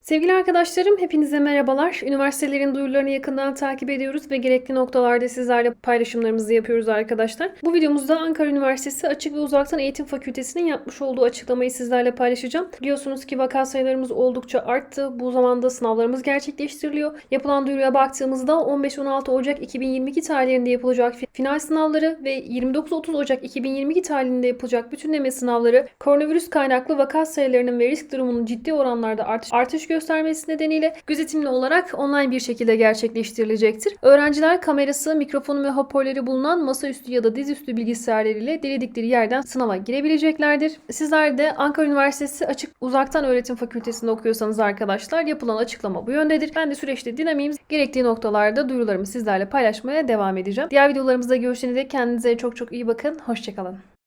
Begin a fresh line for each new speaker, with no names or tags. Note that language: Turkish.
Sevgili arkadaşlarım hepinize merhabalar. Üniversitelerin duyurularını yakından takip ediyoruz ve gerekli noktalarda sizlerle paylaşımlarımızı yapıyoruz arkadaşlar. Bu videomuzda Ankara Üniversitesi Açık ve Uzaktan Eğitim Fakültesinin yapmış olduğu açıklamayı sizlerle paylaşacağım. Biliyorsunuz ki vaka sayılarımız oldukça arttı. Bu zamanda sınavlarımız gerçekleştiriliyor. Yapılan duyuruya baktığımızda 15-16 Ocak 2022 tarihlerinde yapılacak fi- final sınavları ve 29-30 Ocak 2022 tarihinde yapılacak bütünleme sınavları koronavirüs kaynaklı vaka sayılarının ve risk durumunun ciddi oranlarda artış, artış göstermesi nedeniyle gözetimli olarak online bir şekilde gerçekleştirilecektir. Öğrenciler kamerası, mikrofonu ve hoparlörü bulunan masaüstü ya da dizüstü bilgisayarlarıyla diledikleri yerden sınava girebileceklerdir. Sizler de Ankara Üniversitesi Açık Uzaktan Öğretim Fakültesinde okuyorsanız arkadaşlar yapılan açıklama bu yöndedir. Ben de süreçte dinamiyim. Gerektiği noktalarda duyurularımı sizlerle paylaşmaya devam edeceğim. Diğer videolarımızda görüşene dek kendinize çok çok iyi bakın. Hoşçakalın.